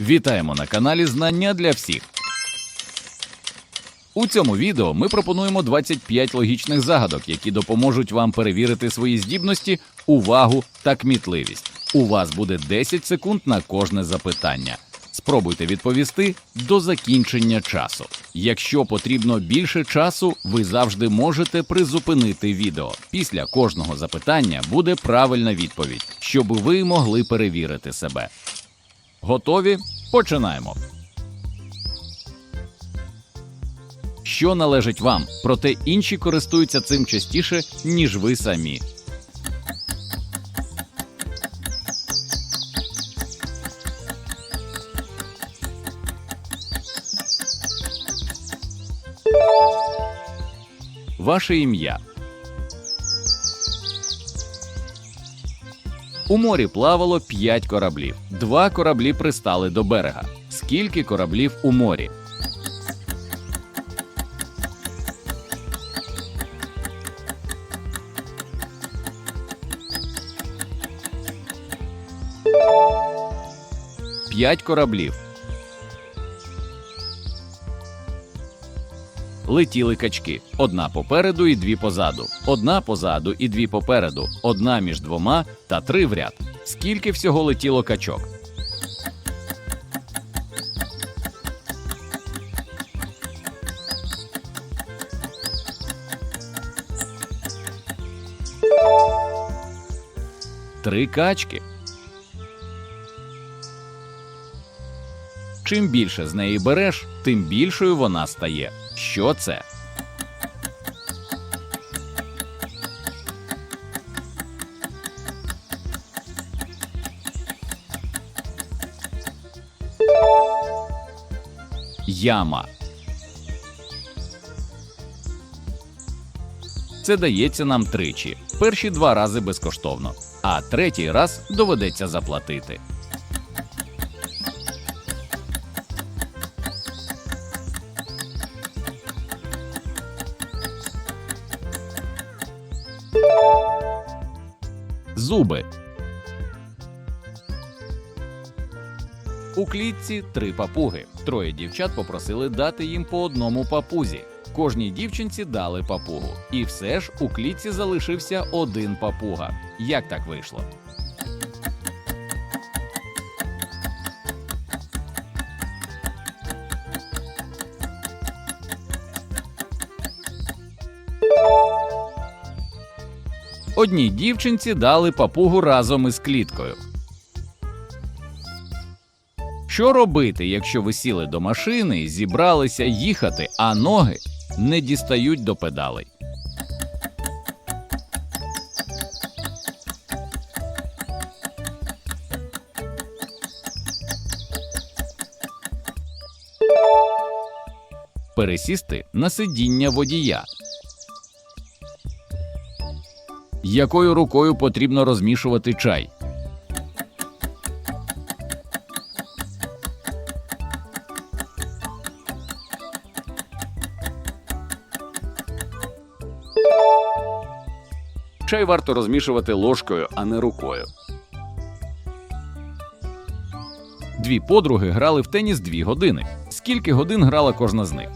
Вітаємо на каналі Знання для всіх. У цьому відео ми пропонуємо 25 логічних загадок, які допоможуть вам перевірити свої здібності, увагу та кмітливість. У вас буде 10 секунд на кожне запитання. Спробуйте відповісти до закінчення часу. Якщо потрібно більше часу, ви завжди можете призупинити відео. Після кожного запитання буде правильна відповідь, щоб ви могли перевірити себе. Готові? Починаємо. Що належить вам, проте інші користуються цим частіше, ніж ви самі. Ваше ім'я. У морі плавало 5 кораблів. Два кораблі пристали до берега. Скільки кораблів у морі? П'ять кораблів. Летіли качки. Одна попереду і дві позаду. Одна позаду і дві попереду. Одна між двома та три в ряд. Скільки всього летіло качок? Три качки. Чим більше з неї береш, тим більшою вона стає. Що це? Яма. Це дається нам тричі. Перші два рази безкоштовно, а третій раз доведеться заплатити. Зуби. У клітці три папуги. Троє дівчат попросили дати їм по одному папузі. Кожній дівчинці дали папугу. І все ж у клітці залишився один папуга. Як так вийшло? Одній дівчинці дали папугу разом із кліткою. Що робити, якщо ви сіли до машини і зібралися їхати, а ноги не дістають до педалей? Пересісти на сидіння водія. Якою рукою потрібно розмішувати чай? Чай варто розмішувати ложкою, а не рукою. Дві подруги грали в теніс дві години. Скільки годин грала кожна з них?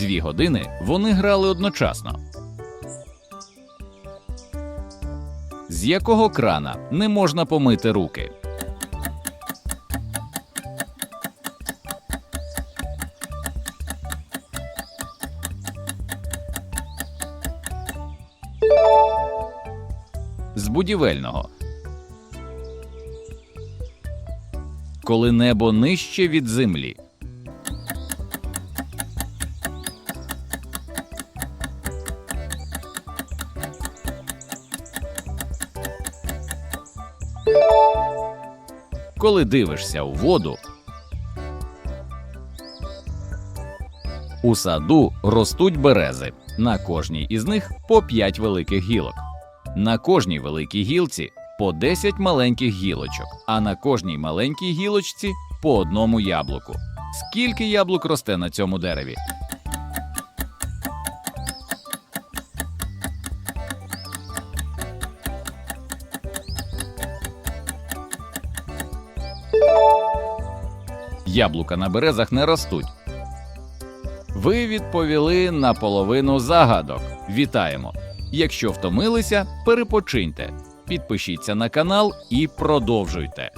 Дві години вони грали одночасно. З якого крана не можна помити руки? З будівельного. Коли небо нижче від землі. Коли дивишся у воду, у саду ростуть берези. На кожній із них по 5 великих гілок. На кожній великій гілці по 10 маленьких гілочок, а на кожній маленькій гілочці по одному яблуку. Скільки яблук росте на цьому дереві? Яблука на березах не ростуть. Ви відповіли на половину загадок. Вітаємо! Якщо втомилися, перепочиньте, підпишіться на канал і продовжуйте.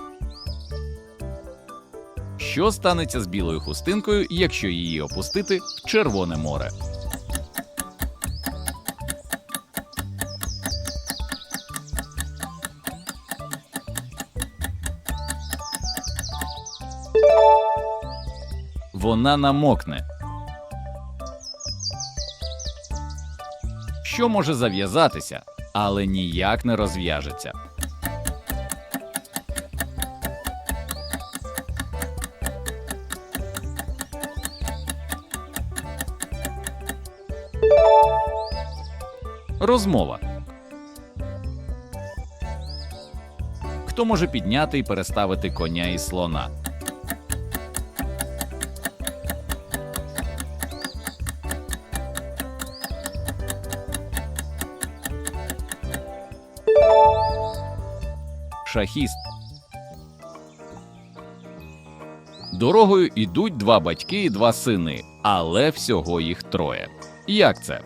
Що станеться з білою хустинкою, якщо її опустити в Червоне море? Вона намокне. Що може зав'язатися, але ніяк не розв'яжеться. Розмова. Хто може підняти і переставити коня і слона? Шахіст. Дорогою ідуть два батьки і два сини, але всього їх троє. Як це?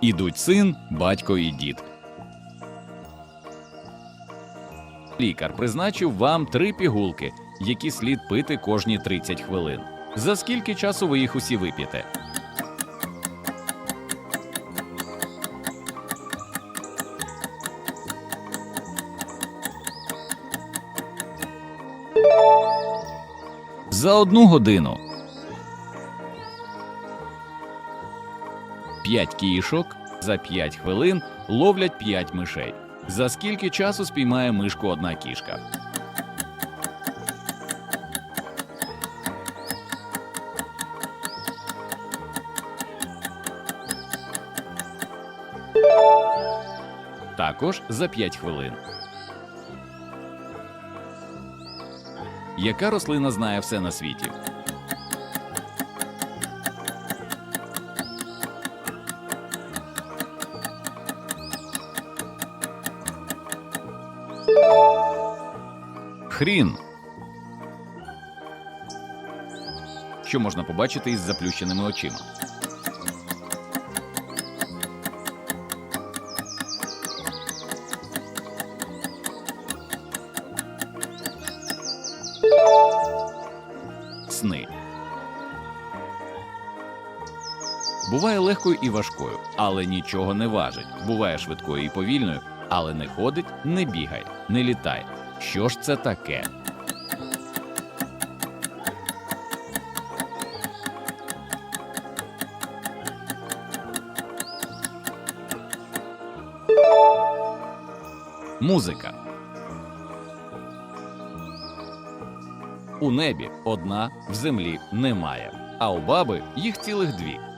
Ідуть син, батько і дід. Лікар призначив вам три пігулки, які слід пити кожні 30 хвилин. За скільки часу ви їх усі вип'єте? За одну годину. П'ять кішок за 5 хвилин ловлять 5 мишей. За скільки часу спіймає мишку одна кішка? Також за 5 хвилин. Яка рослина знає все на світі? Хрін. Що можна побачити із заплющеними очима? Буває легкою і важкою, але нічого не важить. Буває швидкою і повільною, але не ходить, не бігає, не літає. Що ж це таке? Музика. У небі одна, в землі немає, а у баби їх цілих дві.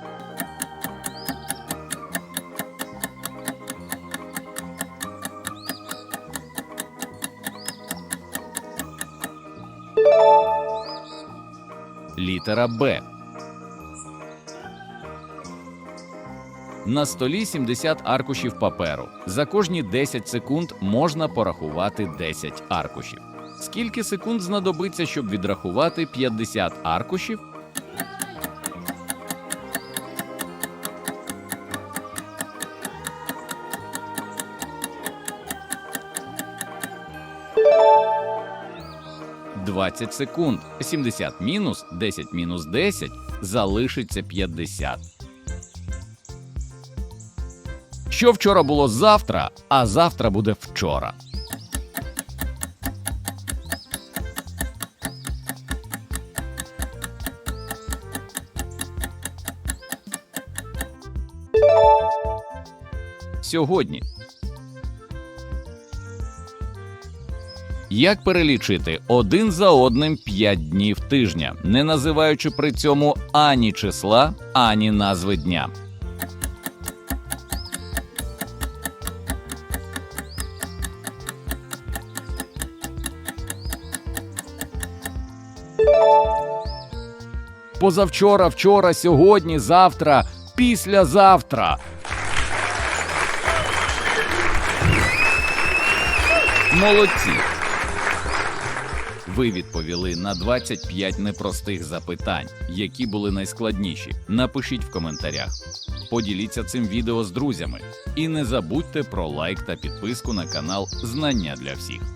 Літера Б. На столі 70 аркушів паперу. За кожні 10 секунд можна порахувати 10 аркушів. Скільки секунд знадобиться, щоб відрахувати 50 аркушів? Двадцять секунд. 70 мінус 10 мінус 10 залишиться 50. Що вчора було завтра, а завтра буде вчора. Сьогодні. Як перелічити один за одним 5 днів тижня, не називаючи при цьому ані числа, ані назви дня? Позавчора, вчора, сьогодні, завтра, післязавтра. Молодці. Ви відповіли на 25 непростих запитань, які були найскладніші. Напишіть в коментарях. Поділіться цим відео з друзями. І не забудьте про лайк та підписку на канал Знання для всіх.